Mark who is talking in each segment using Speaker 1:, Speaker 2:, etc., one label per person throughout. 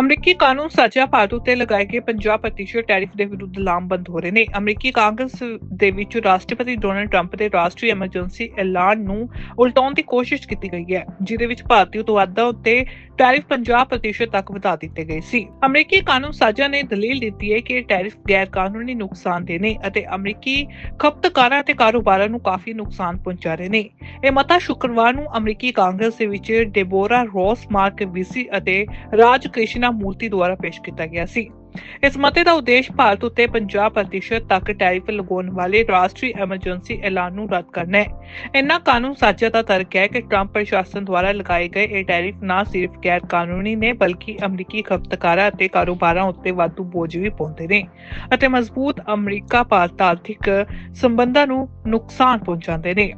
Speaker 1: ਅਮਰੀਕੀ ਕਾਨੂੰਨ ਸਾਜ਼ਾ ਭਾਰਤ ਉੱਤੇ ਲਗਾਏ ਗਏ 50% ਟੈਰਿਫ ਦੇ ਵਿਰੁੱਧ ਲਾਮਬੰਦ ਹੋ ਰਹੇ ਨੇ। ਅਮਰੀਕੀ ਕਾਂਗਰਸ ਦੇ ਵਿੱਚ ਰਾਸ਼ਟਰਪਤੀ ਡੋਨਲਡ ਟਰੰਪ ਦੇ ਰਾਸ਼ਟਰੀ ਐਮਰਜੈਂਸੀ ਐਲਾਨ ਨੂੰ ਉਲਟਾਉਣ ਦੀ ਕੋਸ਼ਿਸ਼ ਕੀਤੀ ਗਈ ਹੈ, ਜਿਹਦੇ ਵਿੱਚ ਭਾਰਤੀ ਉਤਪਾਦਾਂ ਉੱਤੇ ਟੈਰਿਫ 50% ਤੱਕ ਵਧਾ ਦਿੱਤੇ ਗਏ ਸੀ। ਅਮਰੀਕੀ ਕਾਨੂੰਨ ਸਾਜ਼ਾ ਨੇ ਦਲੀਲ ਦਿੱਤੀ ਹੈ ਕਿ ਟੈਰਿਫ ਗੈਰ ਕਾਨੂੰਨੀ ਨੁਕਸਾਨਦੇਹ ਨੇ ਅਤੇ ਅਮਰੀਕੀ ਖਪਤਕਾਰਾਂ ਅਤੇ ਕਾਰੋਬਾਰਾਂ ਨੂੰ ਕਾਫੀ ਨੁਕਸਾਨ ਪਹੁੰਚਾ ਰਹੇ ਨੇ। ਇਹ ਮਤਾ ਸ਼ੁੱਕਰਵਾਰ ਨੂੰ ਅਮਰੀਕੀ ਕਾਂਗਰਸ ਦੇ ਵਿੱਚ ਡੇਬੋਰਾ ਰੋਸ, ਮਾਰਕ ਵੀਸੀ ਅਤੇ ਰਾਜ ਕ੍ਰਿਸ਼ਨਾ ਮੂਰਤੀ ਦੁਆਰਾ ਪੇਸ਼ ਕੀਤਾ ਗਿਆ ਸੀ। ਇਸ ਮਤੇ ਦਾ ਉਦੇਸ਼ ਭਾਰਤ ਉੱਤੇ 50% ਤੱਕ ਟੈਰਿਫ ਲਗਾਉਣ ਵਾਲੇ ਰਾਸ਼ਟਰੀ ਐਮਰਜੈਂਸੀ ਐਲਾਨ ਨੂੰ ਰੱਦ ਕਰਨਾ ਹੈ। ਇਨ੍ਹਾਂ ਕਾਨੂੰਨ ਸਾਜ਼ਾ ਦਾ ਤਰਕ ਹੈ ਕਿ ਟਰੰਪ ਪ੍ਰਸ਼ਾਸਨ ਦੁਆਰਾ ਲਗਾਏ ਗਏ ਇਹ ਟੈਰਿਫ ਨਾ ਸਿਰਫ ਗੈਰ ਕਾਨੂੰਨੀ ਨੇ ਬਲਕਿ ਅਮਰੀਕੀ ਖਪਤਕਾਰਾਂ ਅਤੇ ਕਾਰੋਬਾਰਾਂ ਉੱਤੇ ਵਾਧੂ ਬੋਝ ਵੀ ਪਾਉਂਦੇ ਨੇ ਅਤੇ ਮਜ਼ਬੂਤ ਅਮਰੀਕਾ ਭਾਰਤ ਆਰਥਿਕ ਸੰਬੰਧਾਂ ਨੂੰ ਨੁਕਸਾਨ ਪਹੁੰਚਾਉਂਦੇ ਨੇ।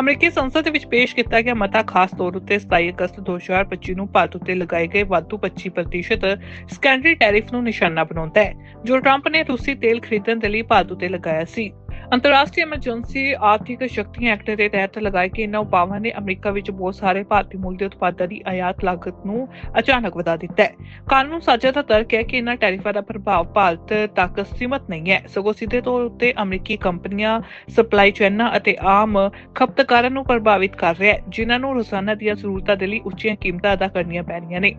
Speaker 1: ਅਮਰੀਕੀ ਸੰਸਦ ਦੇ ਵਿੱਚ ਪੇਸ਼ ਕੀਤਾ ਗਿਆ ਮਤਾ ਖਾਸ ਤੌਰ ਉੱਤੇ 27 ਅਗਸਤ 2025 ਨੂੰ ਭਾਰਤ ਉੱਤੇ ਲਗਾਏ ਗਏ ਵਾਧੂ 25% ਸੈਕੰਡਰੀ ਟੈਰਿਫ ਨੂੰ ਨਿਸ਼ਾਨਾ ਬਣਾਉਂਦਾ ਹੈ, ਜੋ ਟਰੰਪ ਨੇ ਰੂਸੀ ਤੇਲ ਖਰੀਦਣ ਦੇ ਲਈ ਭਾਰਤ ਉੱਤੇ ਲਗਾਇਆ ਸੀ। ਅੰਤਰਰਾਸ਼ਟਰੀ ਐਮਰਜੈਂਸੀ ਆਰਥਿਕ ਸ਼ਕਤੀਆਂ ਐਕਟ ਦੇ ਤਹਿਤ ਲਗਾਏ ਗਏ ਇਹਨਾਂ ਉਪਾਵਾਂ ਨੇ ਅਮਰੀਕਾ ਵਿੱਚ ਬਹੁਤ ਸਾਰੇ ਭਾਰਤੀ ਮੂਲ ਦੇ ਉਤਪਾਦਾਂ ਦੀ ਆਯਾਤ ਲਾਗਤ ਨੂੰ ਅਚਾਨਕ ਵਧਾ ਦਿੱਤਾ ਹੈ। ਕਾਨੂੰਨ ਸਾਜ਼ਾ ਦਾ ਤਰਕ ਹੈ ਕਿ ਇਹਨਾਂ ਟੈਰਿਫਾਂ ਦਾ ਪ੍ਰਭਾਵ ਭਾਰਤ ਤੱਕ ਸੀਮਤ ਨਹੀਂ ਹੈ। ਸਗੋਂ ਸਿੱਧੇ ਤੌਰ ਉੱਤੇ ਅਮਰੀਕੀ ਕੰਪਨੀਆਂ, ਸਪਲਾਈ ਚੇਨਾਂ ਅਤੇ ਆਮ ਖਪਤਕਾਰਾਂ ਨੂੰ ਪ੍ਰਭਾਵਿਤ ਕਰ ਰਿਹਾ ਹੈ, ਜਿਨ੍ਹਾਂ ਨੂੰ ਰੋਜ਼ਾਨਾ ਦੀਆਂ ਜ਼ਰੂਰਤਾਂ ਦੇ ਲਈ ਉੱਚੀਆਂ ਕੀਮਤਾਂ ਅਦਾ ਕਰਨੀਆਂ ਪੈ ਰਹੀਆਂ ਨੇ।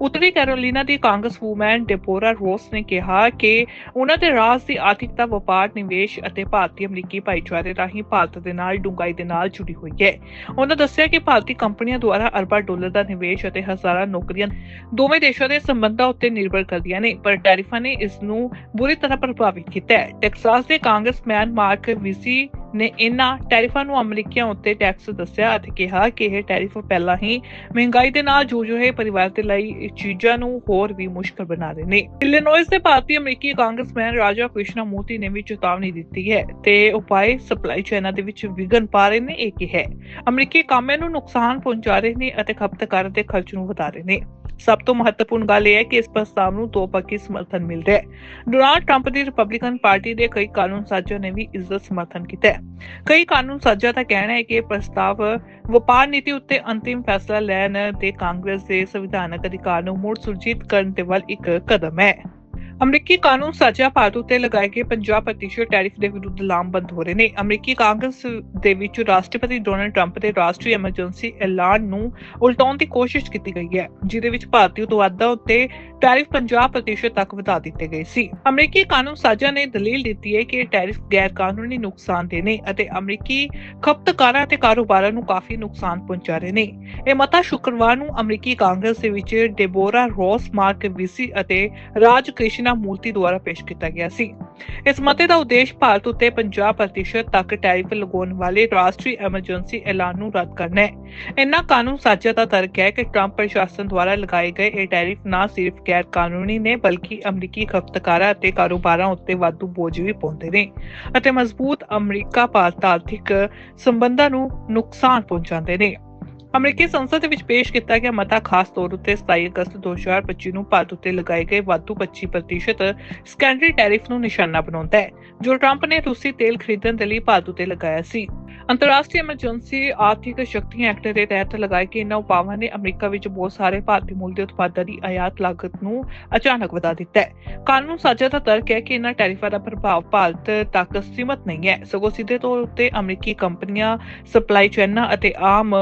Speaker 1: ਉੱਤਰੀ ਕੈਰੋਲੀਨਾ ਦੀ ਕਾਂਗਰਸ ਵੂਮੈਨ ਡੇਪੋਰਾ ਰੋਸ ਨੇ ਕਿਹਾ ਕਿ ਉਹਨਾਂ ਦੇ ਰਾਜ ਦੀ ਆਰਥਿਕਤਾ, ਵਪਾਰ, ਨਿਵੇਸ਼ ਅਤੇ ਭਾਰਤ ਅਮਰੀਕੀ ਭਾਈਚਾਰੇ ਰਾਹੀਂ ਭਾਰਤ ਦੇ ਨਾਲ ਡੂੰਘਾਈ ਦੇ ਨਾਲ ਜੁੜੀ ਹੋਈ ਹੈ। ਉਹਨਾਂ ਦੱਸਿਆ ਕਿ ਭਾਰਤੀ ਕੰਪਨੀਆਂ ਦੁਆਰਾ ਅਰਬਾਂ ਡਾਲਰ ਦਾ ਨਿਵੇਸ਼ ਅਤੇ ਹਜ਼ਾਰਾਂ ਨੌਕਰੀਆਂ ਦੋਵੇਂ ਦੇਸ਼ਾਂ ਦੇ ਸੰਬੰਧਾਂ ਉੱਤੇ ਨਿਰਭਰ ਕਰਦੀਆਂ ਨੇ, ਪਰ ਟੈਰਿਫਾਂ ਨੇ ਇਸ ਨੂੰ ਬੁਰੀ ਤਰ੍ਹਾਂ ਪ੍ਰਭਾਵਿਤ ਕੀਤਾ ਹੈ। ਟੈਕਸਾਸ ਦੇ ਕਾਂਗਰਸਮੈਨ ਮਾਰਕ ਵੀਸੀ ਨੇ ਇਨ੍ਹਾਂ ਟੈਰਿਫਾਂ ਨੂੰ ਅਮਰੀਕੀਆਂ ਉੱਤੇ ਟੈਕਸ ਦੱਸਿਆ ਅਤੇ ਕਿਹਾ ਕਿ ਇਹ ਟੈਰਿਫ ਪਹਿਲਾਂ ਹੀ ਮਹਿੰਗਾਈ ਦੇ ਨਾਲ ਜੂਝ ਪਰਿਵਾਰ ਦੇ ਲਈ ਚੀਜ਼ਾਂ ਨੂੰ ਹੋਰ ਵੀ ਮੁਸ਼ਕਲ ਬਣਾ ਰਹੇ ਨੇ। ਇਲੀਨੋਇਸ ਦੇ ਭਾਰਤੀ ਅਮਰੀਕੀ ਕਾਂਗਰਸਮੈਨ ਰਾਜਾ ਕ੍ਰਿਸ਼ਨਾ ਮੂਰਤੀ ਨੇ ਵੀ ਚੇਤਾਵਨੀ ਦਿੱਤੀ ਹੈ ਤੇ ਉਪਾਏ ਸਪਲਾਈ ਚੇਨਾਂ ਦੇ ਵਿੱਚ ਵਿਘਨ ਪਾ ਰਹੇ ਨੇ, ਇਹ ਕਿਹਾ ਹੈ। ਅਮਰੀਕੀ ਕਾਮੇ ਨੂੰ ਨੁਕਸਾਨ ਪਹੁੰਚਾ ਰਹੇ ਨੇ ਅਤੇ ਖਪਤਕਾਰਾਂ ਦੇ ਖਰਚ ਨੂੰ ਵਧਾ ਰਹੇ ਨੇ। ਸਭ ਤੋਂ ਮਹੱਤਵਪੂਰਨ ਗੱਲ ਇਹ ਹੈ ਕਿ ਇਸ ਪ੍ਰਸਤਾਵ ਨੂੰ ਦੋ ਪੱਖੀ ਸਮਰਥਨ ਮਿਲ ਰਿਹਾ ਹੈ। ਡੋਨਾਲਡ ਟਰੰਪ ਦੀ ਰਿਪਬਲਿਕਨ ਪਾਰਟੀ ਦੇ ਕਈ ਕਾਨੂੰਨ ਸਾਜ਼ੀਆਂ ਨੇ ਵੀ ਇਸ ਦਾ ਸਮਰਥਨ ਕੀਤਾ ਹੈ। ਕਈ ਕਾਨੂੰਨ ਸਾਜ਼ੀਆਂ ਦਾ ਕਹਿਣਾ ਹੈ ਕਿ ਇਹ ਪ੍ਰਸਤਾਵ ਵਪਾਰ ਨੀਤੀ ਉੱਤੇ ਅੰਤਿਮ ਫੈਸਲਾ ਲੈਣ ਦੇ ਕਾਂਗਰਸ ਦੇ ਸੰਵਿਧਾਨਕ ਅਧਿਕਾਰ ਨੂੰ ਮੁੜ ਸੁਰਜੀਤ ਕਰਨ ਦੇ ਵੱਲ ਇੱਕ ਕਦਮ ਹੈ। ਅਮਰੀਕੀ ਕਾਨੂੰਨ ਸਾਜ਼ਾ ਭਾਰਤ ਉੱਤੇ ਲਗਾਏ ਗਏ 50% ਟੈਰਿਫ ਦੇ ਵਿਰੁੱਧ ਲਾਮਬੰਦ ਹੋ ਰਹੇ ਨੇ। ਅਮਰੀਕੀ ਕਾਂਗਰਸ ਦੇ ਵਿੱਚ ਰਾਸ਼ਟਰਪਤੀ ਡੋਨਲਡ ਟਰੰਪ ਦੇ ਰਾਸ਼ਟਰੀ ਐਮਰਜੈਂਸੀ ਐਲਾਨ ਨੂੰ ਉਲਟਾਉਣ ਦੀ ਕੋਸ਼ਿਸ਼ ਕੀਤੀ ਗਈ ਹੈ, ਜਿਹਦੇ ਵਿੱਚ ਭਾਰਤੀ ਉਤਪਾਦਾਂ ਉੱਤੇ ਟੈਰਿਫ 50% ਤੱਕ ਵਧਾ ਦਿੱਤੇ ਗਏ ਸੀ। ਅਮਰੀਕੀ ਕਾਨੂੰਨ ਸਾਜ਼ਾ ਨੇ ਦਲੀਲ ਦਿੱਤੀ ਹੈ ਕਿ ਟੈਰਿਫ ਗੈਰ ਕਾਨੂੰਨੀ ਨੁਕਸਾਨ ਦੇ ਨੇ ਅਤੇ ਅਮਰੀਕੀ ਖਪਤਕਾਰਾਂ ਅਤੇ ਕਾਰੋਬਾਰਾਂ ਨੂੰ ਕਾਫੀ ਨੁਕਸਾਨ ਪਹੁੰਚਾ ਰਹੇ ਨੇ। ਇਹ ਮਤਾ ਸ਼ੁੱਕਰਵਾਰ ਨੂੰ ਅਮਰੀਕੀ ਕਾਂਗਰਸ ਦੇ ਵਿੱਚ ਡੇਬੋਰਾ ਰੋਸ, ਮਾਰਕ ਵੀਸੀ ਅਤੇ ਰਾਜ ਕ੍ਰਿਸ਼ਨ ਮੂਰਤੀ ਦੁਆਰਾ ਪੇਸ਼ ਕੀਤਾ ਗਿਆ ਸੀ। ਇਸ ਮਤੇ ਦਾ ਉਦੇਸ਼ ਭਾਰਤ ਉੱਤੇ 50% ਤੱਕ ਟੈਰਿਫ ਲਗਾਉਣ ਵਾਲੇ ਰਾਸ਼ਟਰੀ ਐਮਰਜੈਂਸੀ ਐਲਾਨ ਨੂੰ ਰੱਦ ਕਰਨਾ ਹੈ। ਇਨ੍ਹਾਂ ਕਾਨੂੰਨ ਸਾਜ਼ਾ ਦਾ ਤਰਕ ਹੈ ਕਿ ਟਰੰਪ ਪ੍ਰਸ਼ਾਸਨ ਦੁਆਰਾ ਲਗਾਏ ਗਏ ਇਹ ਟੈਰਿਫ ਨਾ ਸਿਰਫ ਗੈਰ ਕਾਨੂੰਨੀ ਨੇ, ਬਲਕਿ ਅਮਰੀਕੀ ਖਪਤਕਾਰਾਂ ਅਤੇ ਕਾਰੋਬਾਰਾਂ ਉੱਤੇ ਵਾਧੂ ਬੋਝ ਵੀ ਪਾਉਂਦੇ ਨੇ ਅਤੇ ਮਜ਼ਬੂਤ ਅਮਰੀਕਾ ਭਾਰਤ ਆਰਥਿਕ ਸੰਬੰਧਾਂ ਨੂੰ ਨੁਕਸਾਨ ਪਹੁੰਚਾਉਂਦੇ ਨੇ। ਅਮਰੀਕੀ ਸੰਸਦ ਦੇ ਵਿੱਚ ਪੇਸ਼ ਕੀਤਾ ਗਿਆ ਮਤਾ ਖਾਸ ਤੌਰ ਉੱਤੇ 27 ਅਗਸਤ 2025 ਨੂੰ ਭਾਰਤ ਉੱਤੇ ਲਗਾਏ ਗਏ ਵਾਧੂ 25% ਸੈਕੰਡਰੀ ਟੈਰਿਫ ਨੂੰ ਨਿਸ਼ਾਨਾ ਬਣਾਉਂਦਾ ਹੈ, ਜੋ ਟਰੰਪ ਨੇ ਰੂਸੀ ਤੇਲ ਖਰੀਦਣ ਦੇ ਲਈ ਭਾਰਤ ਉੱਤੇ ਲਗਾਇਆ ਸੀ। ਅੰਤਰਰਾਸ਼ਟਰੀ ਐਮਰਜੈਂਸੀ ਆਰਥਿਕ ਸ਼ਕਤੀਆਂ ਐਕਟ ਦੇ ਤਹਿਤ ਲਗਾਏ ਗਏ ਇਹਨਾਂ ਉਪਾਵਾਂ ਨੇ ਅਮਰੀਕਾ ਵਿੱਚ ਬਹੁਤ ਸਾਰੇ ਭਾਰਤੀ ਮੂਲ ਦੇ ਉਤਪਾਦਾਂ ਦੀ ਆਯਾਤ ਲਾਗਤ ਨੂੰ ਅਚਾਨਕ ਵਧਾ ਦਿੱਤਾ ਹੈ। ਕਾਨੂੰਨ ਸਾਜ਼ਾ ਦਾ ਤਰਕ ਹੈ ਕਿ ਇਹਨਾਂ ਟੈਰਿਫਾਂ ਦਾ ਪ੍ਰਭਾਵ ਭਾਰਤ ਤੱਕ ਸੀਮਤ ਨਹੀਂ ਹੈ। ਸਗੋਂ ਸਿੱਧੇ ਤੌਰ ਉੱਤੇ ਅਮਰੀਕੀ ਕੰਪਨੀਆਂ, ਸਪਲਾਈ ਚੇਨਾਂ ਅਤੇ ਆਮ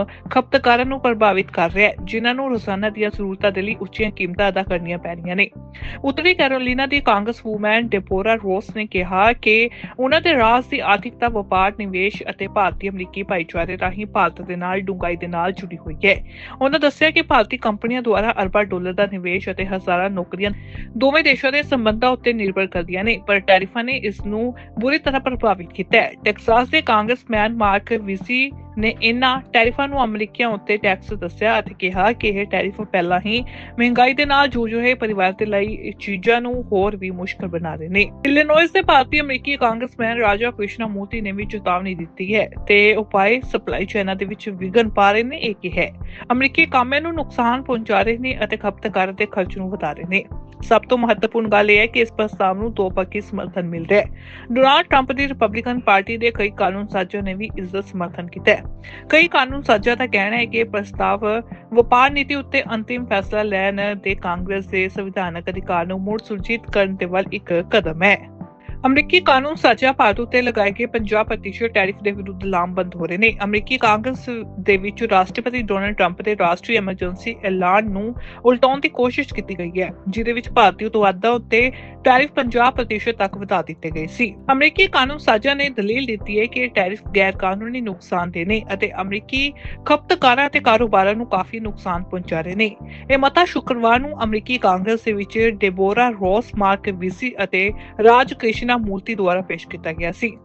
Speaker 1: ਖਪਤਕਾਰਾਂ ਨੂੰ ਪ੍ਰਭਾਵਿਤ ਕਰ ਰਿਹਾ ਹੈ, ਜਿਨ੍ਹਾਂ ਨੂੰ ਰੋਜ਼ਾਨਾ ਦੀਆਂ ਜ਼ਰੂਰਤਾਂ ਦੇ ਲਈ ਉੱਚੀਆਂ ਕੀਮਤਾਂ ਅਦਾ ਕਰਨੀਆਂ ਪੈ ਨੇ। ਉੱਤਰੀ ਕੈਰੋਲੀਨਾ ਦੀ ਕਾਂਗਰਸ ਵੂਮਨ ਡੇਪੋਰਾ ਰੋਸ ਨੇ ਕਿਹਾ ਕਿ ਉਹਨਾਂ ਦੇ ਰਾਜ ਦੀ ਆਰਥਿਕਤਾ, ਵਪਾਰ, ਨਿਵੇਸ਼ ਅਤੇ ਭਾਰਤੀ ਅਮਰੀਕੀ ਭਾਈਚਾਰੇ ਰਾਹੀਂ ਭਾਰਤ ਦੇ ਨਾਲ ਡੂੰਘਾਈ ਦੇ ਨਾਲ ਜੁੜੀ ਹੋਈ ਹੈ। ਉਹਨਾਂ ਦੱਸਿਆ ਕਿ ਭਾਰਤੀ ਕੰਪਨੀਆਂ ਦੁਆਰਾ ਅਰਬਾਂ ਡਾਲਰ ਦਾ ਨਿਵੇਸ਼ ਅਤੇ ਹਜ਼ਾਰਾਂ ਨੌਕਰੀਆਂ ਦੋਵੇਂ ਦੇਸ਼ਾਂ ਦੇ ਸੰਬੰਧਾਂ ਉੱਤੇ ਨਿਰਭਰ ਕਰਦੀਆਂ ਨੇ, ਪਰ ਟੈਰਿਫਾਂ ਨੇ ਇਸ ਨੂੰ ਬੁਰੀ ਤਰ੍ਹਾਂ ਪ੍ਰਭਾਵਿਤ ਕੀਤਾ ਹੈ। ਟੈਕਸਾਸ ਦੇ ਕਾਂਗਰਸਮੈਨ ਮਾਰਕ ਵੀਸੀ ਨੇ ਇਨ੍ਹਾਂ ਟੈਰਿਫਾਂ ਨੂੰ ਅਮਰੀਕੀਆਂ ਉੱਤੇ ਟੈਕਸ ਦੱਸਿਆ ਅਤੇ ਕਿਹਾ ਕਿ ਇਹ ਟੈਰਿਫ ਪਹਿਲਾਂ ਹੀ ਮਹਿੰਗਾਈ ਦੇ ਨਾਲ ਜੂਝ ਰਹੇ ਪਰਿਵਾਰ ਦੇ ਲਈ ਚੀਜ਼ਾਂ ਨੂੰ ਹੋਰ ਵੀ ਮੁਸ਼ਕਲ ਬਣਾ ਰਹੇ ਨੇ। ਇਲੀਨੋਇਸ ਦੇ ਭਾਰਤੀ ਅਮਰੀਕੀ ਕਾਂਗਰਸਮੈਨ ਰਾਜਾ ਕ੍ਰਿਸ਼ਨਾ ਮੂਰਤੀ ਨੇ ਵੀ ਚੇਤਾਵਨੀ ਦਿੱਤੀ ਹੈ ਤੇ ਉਪਾਏ ਸਪਲਾਈ ਚੈਨਾਂ ਦੇ ਵਿੱਚ ਵਿਘਨ ਪਾ ਰਹੇ ਨੇ, ਇਹ ਕਿਹਾ ਅਮਰੀਕੀ ਕਾਮਿਆਂ ਨੂੰ ਨੁਕਸਾਨ ਪਹੁੰਚਾ ਰਹੇ ਨੇ ਅਤੇ ਖਪਤਕਾਰ ਦੇ ਖਰਚ ਨੂੰ ਵਧਾ ਰਹੇ ਨੇ। ਸਭ ਤੋਂ ਮਹੱਤਵਪੂਰਨ ਗੱਲ ਇਹ ਹੈ ਕਿ ਇਸ ਪ੍ਰਸਤਾਵ ਨੂੰ ਦੋ ਪੱਖੀ ਸਮਰਥਨ ਮਿਲ ਰਿਹਾ ਹੈ। ਡੋਨਾਲਡ ਟਰੰਪ ਦੀ ਰਿਪਬਲਿਕਨ ਪਾਰਟੀ ਦੇ ਕਈ ਕਾਨੂੰਨ ਸਾਜੋ ਨੇ ਵੀ ਇਸ ਦਾ ਸਮਰਥਨ ਕੀਤਾ ਹੈ। ਕਈ ਕਾਨੂੰਨ ਸਾਜ਼ਾਂ ਦਾ ਕਹਿਣਾ ਹੈ ਕਿ ਇਹ ਪ੍ਰਸਤਾਵ ਵਪਾਰ ਨੀਤੀ ਉੱਤੇ ਅੰਤਿਮ ਫੈਸਲਾ ਲੈਣ ਦੇ ਕਾਂਗਰਸ ਦੇ ਸੰਵਿਧਾਨਕ ਅਧਿਕਾਰ ਨੂੰ ਮੁੜ ਸੁਰਜੀਤ ਕਰਨ ਦੇ ਵੱਲ ਇੱਕ ਕਦਮ ਹੈ। ਅਮਰੀਕੀ ਕਾਨੂੰਨ ਸਾਜ਼ਾ ਭਾਰਤ ਉਤੇ ਲਗਾਏ ਗਏ 50% ਟੈਰਿਫ ਦੇ ਵਿਰੁੱਧ ਲਾਮਬੰਦ ਹੋ ਰਹੇ ਨੇ। ਅਮਰੀਕੀ ਕਾਂਗਰਸ ਦੇ ਵਿੱਚ ਰਾਸ਼ਟਰਪਤੀ ਡੋਨਲਡ ਟਰੰਪ ਦੇ ਰਾਸ਼ਟਰੀ ਐਮਰਜੈਂਸੀ ਐਲਾਨ ਨੂੰ ਉਲਟਾਉਣ ਦੀ ਕੋਸ਼ਿਸ਼ ਕੀਤੀ ਗਈ ਹੈ, ਜਿਹਦੇ ਵਿੱਚ ਭਾਰਤੀ ਉਤਪਾਦਾਂ ਉੱਤੇ ਟੈਰਿਫ 50% ਤੱਕ ਵਧਾ ਦਿੱਤੇ ਗਏ ਸੀ। ਅਮਰੀਕੀ ਕਾਨੂੰਨ ਸਾਜ਼ਾ ਨੇ ਦਲੀਲ ਦਿੱਤੀ ਹੈ ਕਿ ਟੈਰਿਫ ਗੈਰ ਕਾਨੂੰਨੀ ਨੁਕਸਾਨ ਦੇ ਨੇ ਅਤੇ ਅਮਰੀਕੀ ਖਪਤਕਾਰਾਂ ਅਤੇ ਕਾਰੋਬਾਰਾਂ ਨੂੰ ਕਾਫੀ ਨੁਕਸਾਨ ਪਹੁੰਚਾ ਰਹੇ ਨੇ। ਇਹ ਮਤਾ ਸ਼ੁੱਕਰਵਾਰ ਨੂੰ ਅਮਰੀਕੀ ਕਾਂਗਰਸ ਦੇ ਵਿੱਚ ਡੇਬੋਰਾ ਰੋਸ, ਮਾਰਕ ਵਿਸੀ ਅਤੇ ਰਾਜ ਕ੍ਰਿਸ਼ਨ ਮੂਰਤੀ ਦੁਆਰਾ ਪੇਸ਼ ਕੀਤਾ ਗਿਆ ਸੀ।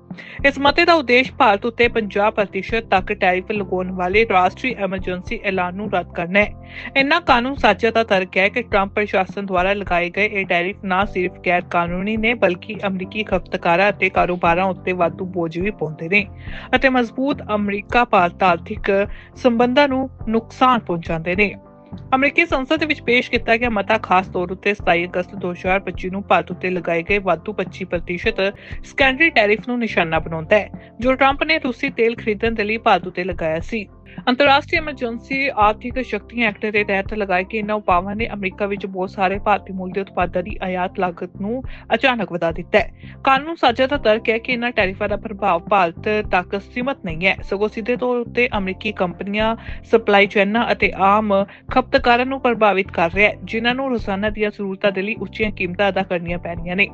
Speaker 1: ਇਸ ਮਤੇ ਦਾ ਉਦੇਸ਼ ਭਾਰਤ ਉੱਤੇ 50% ਤੱਕ ਟੈਰਿਫ ਲਗਾਉਣ ਵਾਲੇ ਰਾਸ਼ਟਰੀ ਐਮਰਜੈਂਸੀ ਐਲਾਨ ਨੂੰ ਰੱਦ ਕਰਨਾ ਹੈ। ਇਨ੍ਹਾਂ ਕਾਨੂੰਨ ਸਾਜ਼ਾ ਦਾ ਤਰਕ ਹੈ ਕਿ ਟਰੰਪ ਪ੍ਰਸ਼ਾਸਨ ਦੁਆਰਾ ਲਗਾਏ ਗਏ ਇਹ ਟੈਰਿਫ ਨਾ ਸਿਰਫ ਗੈਰ ਕਾਨੂੰਨੀ ਨੇ, ਬਲਕਿ ਅਮਰੀਕੀ ਖਪਤਕਾਰਾਂ ਅਤੇ ਕਾਰੋਬਾਰਾਂ ਉੱਤੇ ਵਾਧੂ ਬੋਝ ਵੀ ਪਾਉਂਦੇ ਨੇ ਅਤੇ ਮਜ਼ਬੂਤ ਅਮਰੀਕਾ ਭਾਰਤ ਆਰਥਿਕ ਸੰਬੰਧਾਂ ਨੂੰ ਨੁਕਸਾਨ ਪਹੁੰਚਾਉਂਦੇ ਨੇ। ਅਮਰੀਕੀ ਸੰਸਦ ਦੇ ਵਿੱਚ ਪੇਸ਼ ਕੀਤਾ ਗਿਆ ਮਤਾ ਖਾਸ ਤੌਰ ਉੱਤੇ 27 ਅਗਸਤ 2025 ਨੂੰ ਭਾਰਤ ਉੱਤੇ ਲਗਾਏ ਗਏ ਵਾਧੂ 25% ਸੈਕੰਡਰੀ ਟੈਰਿਫ ਨੂੰ ਨਿਸ਼ਾਨਾ ਬਣਾਉਂਦਾ ਹੈ, ਜੋ ਟਰੰਪ ਨੇ ਰੂਸੀ ਤੇਲ ਖਰੀਦਣ ਦੇ ਲਈ ਭਾਰਤ ਉੱਤੇ ਲਗਾਇਆ ਸੀ। ਅੰਤਰਰਾਸ਼ਟਰੀ ਐਮਰਜੈਂਸੀ ਆਰਥਿਕ ਸ਼ਕਤੀਆਂ ਐਕਟ ਦੇ ਤਹਿਤ ਲਗਾਏ ਗਏ ਇਹਨਾਂ ਉਪਾਵਾਂ ਨੇ ਅਮਰੀਕਾ ਵਿੱਚ ਬਹੁਤ ਸਾਰੇ ਭਾਰਤੀ ਮੂਲ ਦੇ ਉਤਪਾਦਾਂ ਦੀ ਆਯਾਤ ਲਾਗਤ ਨੂੰ ਅਚਾਨਕ ਵਧਾ ਦਿੱਤਾ ਹੈ। ਕਾਨੂੰਨ ਸਾਜ਼ਾ ਦਾ ਤਰਕ ਹੈ ਕਿ ਇਹਨਾਂ ਟੈਰਿਫਾਂ ਦਾ ਪ੍ਰਭਾਵ ਭਾਰਤ ਤੱਕ ਸੀਮਤ ਨਹੀਂ ਹੈ। ਸਗੋਂ ਸਿੱਧੇ ਤੌਰ ਉੱਤੇ ਅਮਰੀਕੀ ਕੰਪਨੀਆਂ, ਸਪਲਾਈ ਚੇਨਾਂ ਅਤੇ ਆਮ ਖਪਤਕਾਰਾਂ ਨੂੰ ਪ੍ਰਭਾਵਿਤ ਕਰ ਰਿਹਾ ਹੈ, ਜਿਨ੍ਹਾਂ ਨੂੰ ਰੋਜ਼ਾਨਾ ਦੀਆਂ ਜ਼ਰੂਰਤਾਂ ਦੇ ਲਈ ਉੱਚੀਆਂ ਕੀਮਤਾਂ ਅਦਾ ਕਰਨੀਆਂ ਪੈ ਰਹੀਆਂ ਨੇ।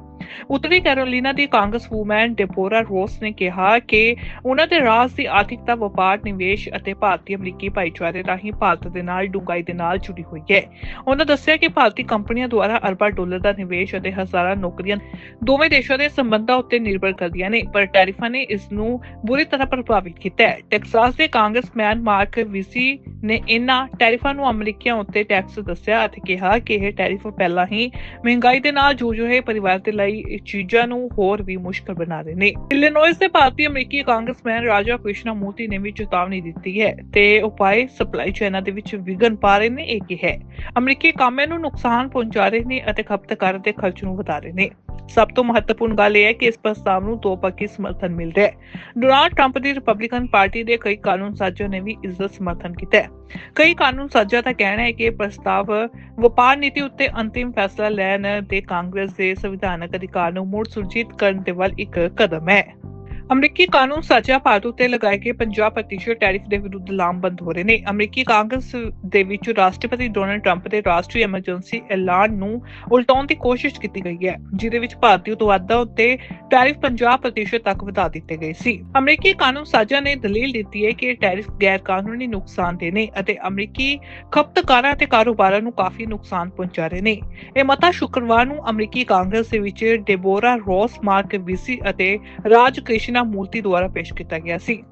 Speaker 1: ਉੱਤਰੀ ਕੈਰੋਲੀਨਾ ਦੀ ਕਾਂਗਰਸ ਵੂਮੈਨ ਡੇਪੋਰਾ ਰੋਸ ਨੇ ਕਿਹਾ ਕਿ ਉਹਨਾਂ ਦੇ ਰਾਜ ਦੀ ਆਰਥਿਕਤਾ, ਵਪਾਰ, ਨਿਵੇਸ਼ ਅਤੇ ਭਾਰਤੀ ਅਮਰੀਕੀ ਭਾਈਚਾਰੇ ਰਾਹੀਂ ਭਾਰਤ ਦੇ ਨਾਲ ਡੂੰਘਾਈ ਦੇ ਨਾਲ ਜੁੜੀ ਹੋਈ ਹੈ। ਉਹਨਾਂ ਦੱਸਿਆ ਕਿ ਭਾਰਤੀ ਕੰਪਨੀਆਂ ਦੁਆਰਾ ਅਰਬਾਂ ਡਾਲਰ ਦਾ ਨਿਵੇਸ਼ ਅਤੇ ਹਜ਼ਾਰਾਂ ਨੌਕਰੀਆਂ ਦੋਵੇਂ ਦੇਸ਼ਾਂ ਦੇ ਸੰਬੰਧਾਂ ਉੱਤੇ ਨਿਰਭਰ ਕਰਦੀਆਂ ਨੇ, ਪਰ ਟੈਰਿਫਾਂ ਨੇ ਇਸ ਨੂੰ ਬੁਰੀ ਤਰ੍ਹਾਂ ਪ੍ਰਭਾਵਿਤ ਕੀਤਾ ਹੈ। ਟੈਕਸਾਸ ਦੇ ਕਾਂਗਰਸਮੈਨ ਮਾਰਕ ਵਿਸੀ ਨੇ ਇਹਨਾਂ ਟੈਰਿਫਾਂ ਨੂੰ ਅਮਰੀਕੀਆਂ ਉੱਤੇ ਟੈਕਸ ਦੱਸਿਆ ਅਤੇ ਕਿਹਾ ਕਿ ਇਹ ਟੈਰਿਫ ਪਹਿਲਾਂ ਹੀ ਮਹਿੰਗਾਈ ਦੇ ਨਾਲ ਜੂਝ ਰਹੇ ਪਰਿਵਾਰ ਦੇ ਲਈ ਚੀਜ਼ਾਂ ਨੂੰ ਹੋਰ ਵੀ ਮੁਸ਼ਕਲ ਬਣਾ ਰਹੇ ਨੇ। ਇਲੀਨੋਇਸ ਦੇ ਭਾਰਤੀ ਅਮਰੀਕੀ ਕਾਂਗਰਸਮੈਨ ਰਾਜਾ ਕ੍ਰਿਸ਼ਨਾ ਮੂਰਤੀ ਨੇ ਵੀ ਚੇਤਾਵਨੀ ਦਿੱਤੀ ਹੈ। ਤੇ ਉਪਾਏ ਸਪਲਾਈ ਚੇਨਾਂ ਦੇ ਵਿੱਚ ਵਿਘਨ ਪਾ ਰਹੇ ਨੇ, ਇਹ ਕੀ ਹੈ? ਅਮਰੀਕੀ ਕਾਮਿਆਂ ਨੂੰ ਨੁਕਸਾਨ ਪਹੁੰਚਾ ਰਹੇ ਨੇ ਅਤੇ ਖਪਤਕਾਰਾਂ ਦੇ ਖਰਚ ਨੂੰ ਵਧਾ ਰਹੇ ਨੇ। ਸਭ ਤੋਂ ਮਹੱਤਵਪੂਰਨ ਗੱਲ ਇਹ ਹੈ ਕਿ ਇਸ ਪ੍ਰਸਤਾਵ ਨੂੰ ਦੋ ਪੱਖੀ ਸਮਰਥਨ ਮਿਲ ਰਿਹਾ ਹੈ। ਡੋਨਾਲਡ ਟਰੰਪ ਦੀ ਰਿਪਬਲਿਕਨ ਪਾਰਟੀ ਦੇ ਕਈ ਕਾਨੂੰਨ ਸਾਜ਼ਾਂ ਨੇ ਵੀ ਇਸ ਦਾ ਸਮਰਥਨ ਕੀਤਾ ਹੈ। ਕਈ ਕਾਨੂੰਨ ਸਾਜ਼ਾਂ ਦਾ ਕਹਿਣਾ ਹੈ ਕਿ ਇਹ ਪ੍ਰਸਤਾਵ ਵਪਾਰ ਨੀਤੀ ਉੱਤੇ ਅੰਤਿਮ ਫੈਸਲਾ ਲੈਣ ਦੇ ਕਾਂਗਰਸ ਦੇ ਸੰਵਿਧਾਨਕ ਅਧਿਕਾਰ ਨੂੰ ਮੁੜ ਸੁਰਜੀਤ ਕਰਨ ਦੇ ਵੱਲ ਇੱਕ ਕਦਮ ਹੈ। ਅਮਰੀਕੀ ਕਾਨੂੰਨ ਸਾਜ਼ਾ ਭਾਰਤ ਉੱਤੇ ਲਗਾਏ ਗਏ 50% ਟੈਰਿਫ ਦੇ ਵਿਰੁੱਧ ਲਾਮਬੰਦ ਹੋ ਰਹੇ ਨੇ। ਅਮਰੀਕੀ ਕਾਂਗਰਸ ਦੇ ਵਿੱਚ ਰਾਸ਼ਟਰਪਤੀ ਡੋਨਲਡ ਟਰੰਪ ਦੇ ਰਾਸ਼ਟਰੀ ਐਮਰਜੈਂਸੀ ਐਲਾਨ ਨੂੰ ਉਲਟਾਉਣ ਦੀ ਕੋਸ਼ਿਸ਼ ਕੀਤੀ ਗਈ ਹੈ, ਜਿਹਦੇ ਵਿੱਚ ਭਾਰਤੀ ਉਤਪਾਦਾਂ ਉੱਤੇ ਟੈਰਿਫ 50% ਤੱਕ ਵਧਾ ਦਿੱਤੇ ਗਏ ਸੀ। ਅਮਰੀਕੀ ਕਾਨੂੰਨ ਸਾਜ਼ਾ ਨੇ ਦਲੀਲ ਦਿੱਤੀ ਹੈ ਕਿ ਇਹ ਟੈਰਿਫ ਗੈਰ ਕਾਨੂੰਨੀ ਨੁਕਸਾਨ ਦੇ ਨੇ ਅਤੇ ਅਮਰੀਕੀ ਖਪਤਕਾਰਾਂ ਅਤੇ ਕਾਰੋਬਾਰਾਂ ਨੂੰ ਕਾਫੀ ਨੁਕਸਾਨ ਪਹੁੰਚਾ ਰਹੇ ਨੇ। ਇਹ ਮਤਾ ਸ਼ੁੱਕਰਵਾਰ ਨੂੰ ਅਮਰੀਕੀ ਕਾਂਗਰਸ ਦੇ ਵਿੱਚ ਡੇਬੋਰਾ ਰੋਸ, ਮਾਰਕ ਵਿਸੀ ਅਤੇ ਰਾਜ ਕ੍ਰਿਸ਼ਨ ਮੂਰਤੀ ਦੁਆਰਾ ਪੇਸ਼ ਕੀਤਾ ਗਿਆ ਸੀ।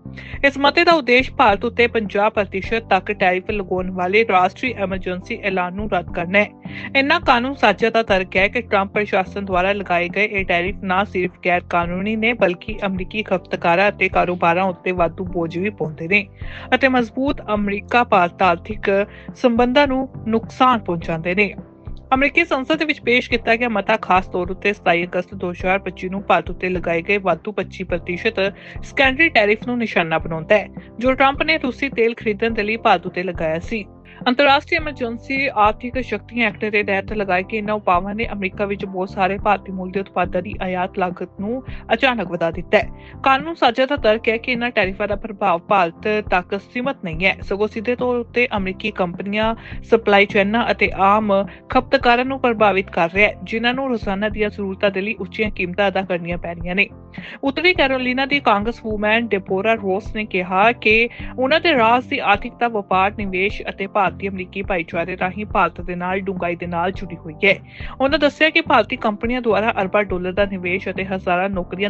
Speaker 1: ਇਸ ਮਤੇ ਦਾ ਉਦੇਸ਼ ਭਾਰਤ ਉੱਤੇ 50% ਤੱਕ ਟੈਰਿਫ ਲਗਾਉਣ ਵਾਲੇ ਰਾਸ਼ਟਰੀ ਐਮਰਜੈਂਸੀ ਐਲਾਨ ਨੂੰ ਰੱਦ ਕਰਨਾ ਹੈ। ਇਨ੍ਹਾਂ ਕਾਨੂੰਨ ਸਾਜ਼ਾ ਦਾ ਤਰਕ ਹੈ ਕਿ ਟਰੰਪ ਪ੍ਰਸ਼ਾਸਨ ਦੁਆਰਾ ਲਗਾਏ ਗਏ ਇਹ ਟੈਰਿਫ ਨਾ ਸਿਰਫ ਗੈਰ ਕਾਨੂੰਨੀ ਨੇ ਬਲਕਿ ਅਮਰੀਕੀ ਖਪਤਕਾਰਾਂ ਅਤੇ ਕਾਰੋਬਾਰਾਂ ਉੱਤੇ ਵਾਧੂ ਬੋਝ ਵੀ ਪਾਉਂਦੇ ਨੇ ਅਤੇ ਮਜ਼ਬੂਤ ਅਮਰੀਕਾ ਭਾਰਤ ਆਰਥਿਕ ਸੰਬੰਧਾਂ ਨੂੰ ਨੁਕਸਾਨ ਪਹੁੰਚਾਉਂਦੇ ਨੇ। ਅਮਰੀਕੀ ਸੰਸਦ ਦੇ ਵਿੱਚ ਪੇਸ਼ ਕੀਤਾ ਗਿਆ ਮਤਾ ਖਾਸ ਤੌਰ ਉੱਤੇ 27 ਅਗਸਤ 2025 ਨੂੰ ਭਾਰਤ ਉੱਤੇ ਲਗਾਏ ਗਏ ਵਾਧੂ 25% ਸੈਕੰਡਰੀ ਟੈਰਿਫ ਨੂੰ ਨਿਸ਼ਾਨਾ ਬਣਾਉਂਦਾ ਹੈ, ਜੋ ਟਰੰਪ ਨੇ ਰੂਸੀ ਤੇਲ ਖਰੀਦਣ ਦੇ ਲਈ ਭਾਰਤ ਉੱਤੇ ਲਗਾਇਆ ਸੀ। ਅੰਤਰਰਾਸ਼ਟਰੀ ਐਮਰਜੈਂਸੀ ਆਰਥਿਕ ਸ਼ਕਤੀਆਂ ਐਕਟ ਦੇ ਤਹਿਤ ਲਗਾਏ ਗਏ ਇਹਨਾਂ ਉਪਾਵਾਂ ਨੇ ਅਮਰੀਕਾ ਵਿੱਚ ਬਹੁਤ ਸਾਰੇ ਭਾਰਤੀ ਮੂਲ ਦੇ ਉਤਪਾਦਾਂ ਦੀ ਆਯਾਤ ਲਾਗਤ ਨੂੰ ਅਚਾਨਕ ਵਧਾ ਦਿੱਤਾ ਹੈ। ਕਾਨੂੰਨ ਸਾਜ਼ਾ ਦਾ ਤਰਕ ਹੈ ਕਿ ਇਹਨਾਂ ਟੈਰਿਫਾਂ ਦਾ ਪ੍ਰਭਾਵ ਭਾਰਤ ਤੱਕ ਸੀਮਤ ਨਹੀਂ ਹੈ। ਸਗੋਂ ਸਿੱਧੇ ਤੌਰ ਉੱਤੇ ਅਮਰੀਕੀ ਕੰਪਨੀਆਂ, ਸਪਲਾਈ ਚੇਨਾਂ ਅਤੇ ਆਮ ਖਪਤਕਾਰਾਂ ਨੂੰ ਪ੍ਰਭਾਵਿਤ ਕਰ ਰਿਹਾ ਹੈ, ਜਿਨ੍ਹਾਂ ਨੂੰ ਰੋਜ਼ਾਨਾ ਦੀਆਂ ਜ਼ਰੂਰਤਾਂ ਦੇ ਲਈ ਉੱਚੀਆਂ ਕੀਮਤਾਂ ਅਦਾ ਕਰਨੀਆਂ ਪੈ ਰਹੀਆਂ ਨੇ। ਉੱਤਰੀ ਕੈਰੋਲੀਨਾ ਦੀ ਕਾਂਗਰਸ ਵੂਮੈਨ ਡੇਪੋਰਾ ਰੋਸ ਨੇ ਕਿਹਾ ਕਿ ਉਹਨਾਂ ਦੇ ਰਾਜ ਦੀ ਆਰਥਿਕਤਾ, ਵਪਾਰ, ਨਿਵੇਸ਼ ਅਤੇ ਭਾਰਤੀ ਅਮਰੀਕੀ ਭਾਈਚਾਰੇ ਰਾਹੀਂ ਭਾਰਤ ਦੇ ਨਾਲ ਡੂੰਘਾਈ ਦੇ ਨਾਲ ਜੁੜੀ ਹੋਈ ਹੈ। ਉਹਨਾਂ ਦੱਸਿਆ ਕਿ ਭਾਰਤੀ ਕੰਪਨੀਆਂ ਦੁਆਰਾ ਅਰਬਾਂ ਡਾਲਰ ਦਾ ਨਿਵੇਸ਼ ਅਤੇ ਹਜ਼ਾਰਾਂ ਨੌਕਰੀਆਂ